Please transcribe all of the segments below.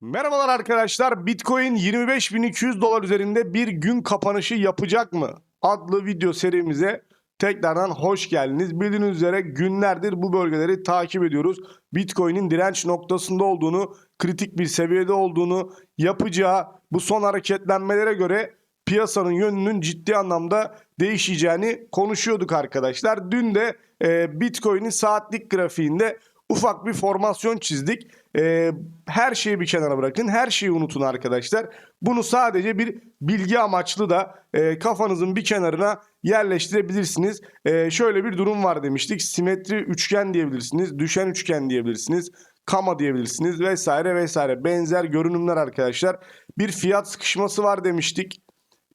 Merhabalar arkadaşlar. Bitcoin 25.200 dolar üzerinde bir gün kapanışı yapacak mı? Adlı video serimize tekrardan hoş geldiniz. Bildiğiniz üzere günlerdir bu bölgeleri takip ediyoruz. Bitcoin'in direnç noktasında olduğunu, kritik bir seviyede olduğunu, yapacağı bu son hareketlenmelere göre piyasanın yönünün ciddi anlamda değişeceğini konuşuyorduk arkadaşlar. Dün de e, Bitcoin'in saatlik grafiğinde ufak bir formasyon çizdik. E, her şeyi bir kenara bırakın. Her şeyi unutun arkadaşlar. Bunu sadece bir bilgi amaçlı da e, kafanızın bir kenarına yerleştirebilirsiniz. E, şöyle bir durum var demiştik. Simetri üçgen diyebilirsiniz. Düşen üçgen diyebilirsiniz. Kama diyebilirsiniz vesaire vesaire. Benzer görünümler arkadaşlar. Bir fiyat sıkışması var demiştik.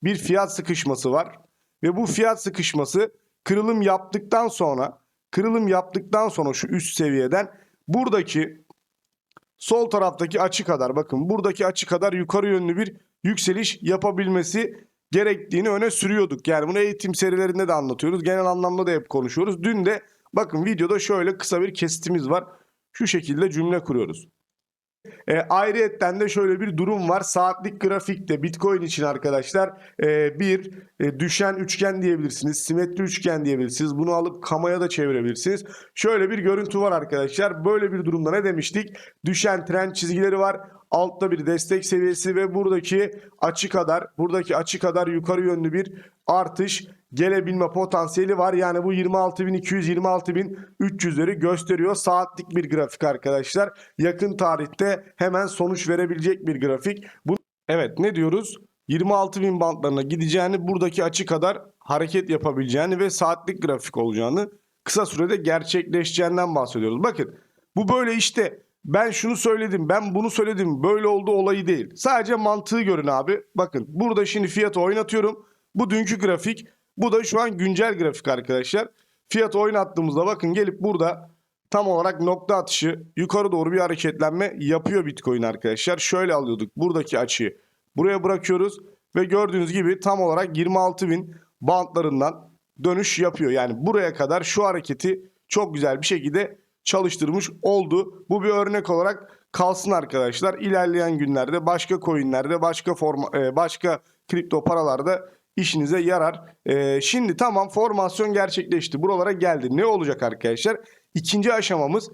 Bir fiyat sıkışması var. Ve bu fiyat sıkışması kırılım yaptıktan sonra kırılım yaptıktan sonra şu üst seviyeden buradaki sol taraftaki açı kadar bakın buradaki açı kadar yukarı yönlü bir yükseliş yapabilmesi gerektiğini öne sürüyorduk. Yani bunu eğitim serilerinde de anlatıyoruz. Genel anlamda da hep konuşuyoruz. Dün de bakın videoda şöyle kısa bir kesitimiz var. Şu şekilde cümle kuruyoruz. E, ayrıyetten de şöyle bir durum var. Saatlik grafikte Bitcoin için arkadaşlar e, bir e, düşen üçgen diyebilirsiniz. Simetri üçgen diyebilirsiniz. Bunu alıp kamaya da çevirebilirsiniz. Şöyle bir görüntü var arkadaşlar. Böyle bir durumda ne demiştik? Düşen trend çizgileri var. Altta bir destek seviyesi ve buradaki açı kadar, buradaki açı kadar yukarı yönlü bir artış gelebilme potansiyeli var. Yani bu 26.200 26.300'leri gösteriyor. Saatlik bir grafik arkadaşlar. Yakın tarihte hemen sonuç verebilecek bir grafik. Bu Evet ne diyoruz? 26.000 bantlarına gideceğini, buradaki açı kadar hareket yapabileceğini ve saatlik grafik olacağını kısa sürede gerçekleşeceğinden bahsediyoruz. Bakın bu böyle işte ben şunu söyledim, ben bunu söyledim, böyle oldu olayı değil. Sadece mantığı görün abi. Bakın burada şimdi fiyatı oynatıyorum. Bu dünkü grafik. Bu da şu an güncel grafik arkadaşlar. Fiyatı oynattığımızda bakın gelip burada tam olarak nokta atışı yukarı doğru bir hareketlenme yapıyor Bitcoin arkadaşlar. Şöyle alıyorduk buradaki açıyı buraya bırakıyoruz ve gördüğünüz gibi tam olarak 26.000 bantlarından dönüş yapıyor. Yani buraya kadar şu hareketi çok güzel bir şekilde çalıştırmış oldu. Bu bir örnek olarak kalsın arkadaşlar. İlerleyen günlerde başka coinlerde başka forma, e, başka kripto paralarda işinize yarar. E, şimdi tamam formasyon gerçekleşti. Buralara geldi. Ne olacak arkadaşlar? İkinci aşamamız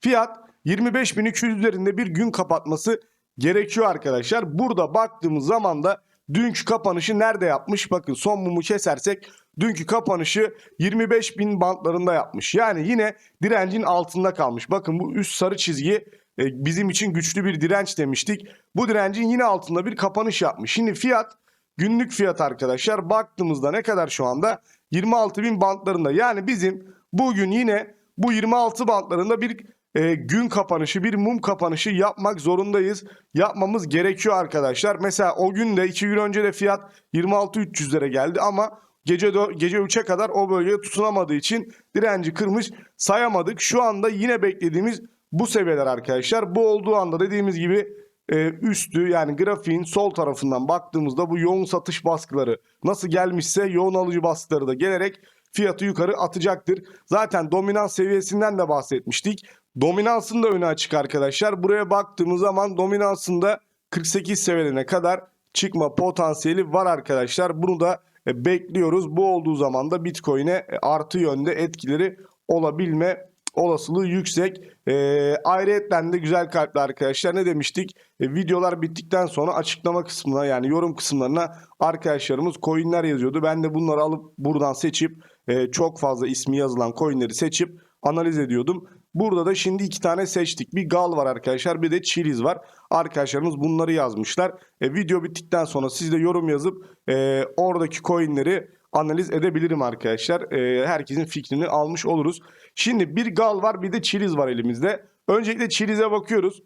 fiyat 25.200 üzerinde bir gün kapatması gerekiyor arkadaşlar. Burada baktığımız zaman da dünkü kapanışı nerede yapmış? Bakın son mumu kesersek dünkü kapanışı 25.000 bantlarında yapmış. Yani yine direncin altında kalmış. Bakın bu üst sarı çizgi e, bizim için güçlü bir direnç demiştik. Bu direncin yine altında bir kapanış yapmış. Şimdi fiyat günlük fiyat arkadaşlar baktığımızda ne kadar şu anda? 26.000 bantlarında. Yani bizim bugün yine bu 26 bantlarında bir e, gün kapanışı, bir mum kapanışı yapmak zorundayız. Yapmamız gerekiyor arkadaşlar. Mesela o gün de 2 gün önce de fiyat 26.300'lere geldi ama gece gece 3'e kadar o bölgeye tutunamadığı için direnci kırmış sayamadık. Şu anda yine beklediğimiz bu seviyeler arkadaşlar. Bu olduğu anda dediğimiz gibi e, üstü yani grafiğin sol tarafından baktığımızda bu yoğun satış baskıları nasıl gelmişse yoğun alıcı baskıları da gelerek fiyatı yukarı atacaktır. Zaten dominans seviyesinden de bahsetmiştik. Dominansın da önü açık arkadaşlar. Buraya baktığımız zaman dominansın da 48 seviyelerine kadar çıkma potansiyeli var arkadaşlar. Bunu da e, bekliyoruz. Bu olduğu zaman da Bitcoin'e e, artı yönde etkileri olabilme olasılığı yüksek. E, ayrıyetten de güzel kalpli arkadaşlar ne demiştik? E, videolar bittikten sonra açıklama kısmına yani yorum kısımlarına arkadaşlarımız coinler yazıyordu. Ben de bunları alıp buradan seçip e, çok fazla ismi yazılan coinleri seçip analiz ediyordum. Burada da şimdi iki tane seçtik. Bir Gal var arkadaşlar bir de Chiliz var. Arkadaşlarımız bunları yazmışlar. E, video bittikten sonra siz de yorum yazıp e, oradaki coinleri analiz edebilirim arkadaşlar. E, herkesin fikrini almış oluruz. Şimdi bir Gal var bir de Chiliz var elimizde. Öncelikle Chiliz'e bakıyoruz.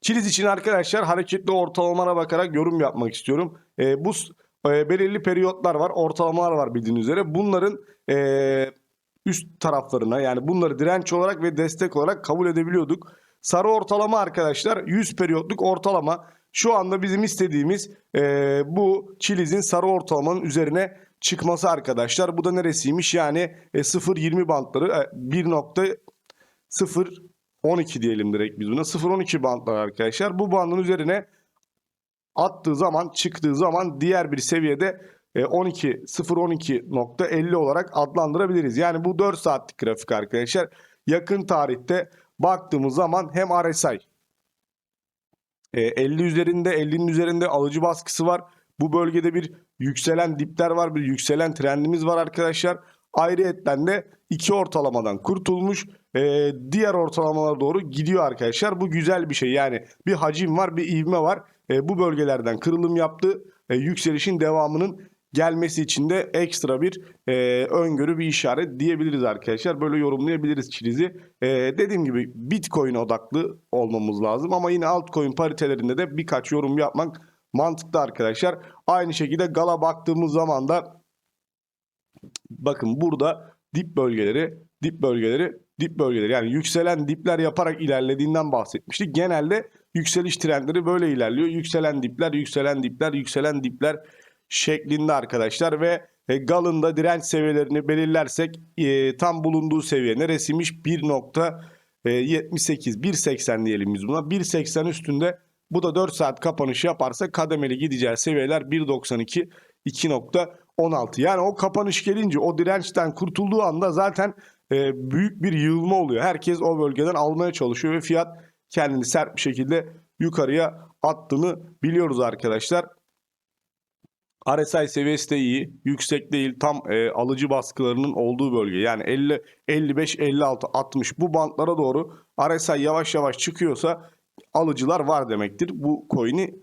Chiliz için arkadaşlar hareketli ortalamalara bakarak yorum yapmak istiyorum. E, bu e, belirli periyotlar var, ortalamalar var bildiğiniz üzere. Bunların e, üst taraflarına yani bunları direnç olarak ve destek olarak kabul edebiliyorduk. Sarı ortalama arkadaşlar 100 periyotluk ortalama. Şu anda bizim istediğimiz e, bu Chiliz'in sarı ortalamanın üzerine çıkması arkadaşlar. Bu da neresiymiş? Yani e, 0.20 bantları e, 1.0 12 diyelim direkt biz buna. 0-12 bandlar arkadaşlar. Bu bandın üzerine attığı zaman çıktığı zaman diğer bir seviyede e, 12 0-12.50 olarak adlandırabiliriz. Yani bu 4 saatlik grafik arkadaşlar. Yakın tarihte baktığımız zaman hem RSI e, 50 üzerinde 50'nin üzerinde alıcı baskısı var. Bu bölgede bir yükselen dipler var, bir yükselen trendimiz var arkadaşlar. Ayrıyetten de iki ortalamadan kurtulmuş, e, diğer ortalamalara doğru gidiyor arkadaşlar. Bu güzel bir şey. Yani bir hacim var, bir ivme var. E, bu bölgelerden kırılım yaptı. E, yükselişin devamının gelmesi için de ekstra bir e, öngörü, bir işaret diyebiliriz arkadaşlar. Böyle yorumlayabiliriz çilizi. E, dediğim gibi Bitcoin odaklı olmamız lazım ama yine altcoin paritelerinde de birkaç yorum yapmak mantıklı arkadaşlar. Aynı şekilde Gala baktığımız zaman da bakın burada dip bölgeleri, dip bölgeleri, dip bölgeleri yani yükselen dipler yaparak ilerlediğinden bahsetmiştik. Genelde yükseliş trendleri böyle ilerliyor. Yükselen dipler, yükselen dipler, yükselen dipler şeklinde arkadaşlar ve e, Gal'ın da direnç seviyelerini belirlersek e, tam bulunduğu seviye neresiymiş? 1.78 1.80 diyelim biz buna. 1.80 üstünde bu da 4 saat kapanış yaparsa kademeli gideceği seviyeler 1.92 2.16. Yani o kapanış gelince o dirençten kurtulduğu anda zaten e, büyük bir yığılma oluyor. Herkes o bölgeden almaya çalışıyor ve fiyat kendini sert bir şekilde yukarıya attığını biliyoruz arkadaşlar. RSI seviyesi de iyi. Yüksek değil. Tam e, alıcı baskılarının olduğu bölge. Yani 50, 55, 56, 60 bu bantlara doğru RSI yavaş yavaş çıkıyorsa alıcılar var demektir. Bu coin'i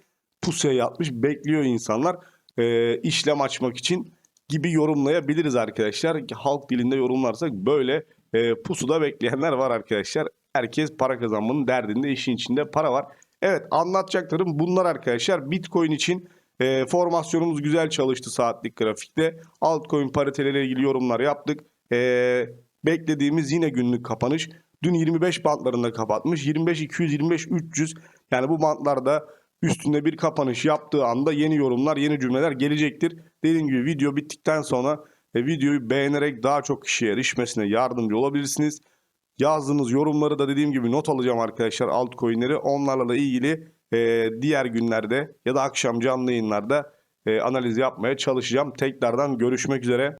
pusuya yatmış bekliyor insanlar. E, işlem açmak için gibi yorumlayabiliriz arkadaşlar. Halk dilinde yorumlarsak böyle e, pusuda bekleyenler var arkadaşlar. Herkes para kazanmanın derdinde işin içinde para var. Evet anlatacaklarım bunlar arkadaşlar. Bitcoin için e, formasyonumuz güzel çalıştı saatlik grafikte. Altcoin pariteleriyle ilgili yorumlar yaptık. E, beklediğimiz yine günlük kapanış. Dün 25 bantlarında kapatmış. 25 200 25 300 yani bu bantlarda üstünde bir kapanış yaptığı anda yeni yorumlar, yeni cümleler gelecektir. Dediğim gibi video bittikten sonra e, videoyu beğenerek daha çok kişiye erişmesine yardımcı olabilirsiniz. Yazdığınız yorumları da dediğim gibi not alacağım arkadaşlar altcoin'leri. Onlarla da ilgili e, diğer günlerde ya da akşam canlı yayınlarda e, analiz yapmaya çalışacağım. Tekrardan görüşmek üzere.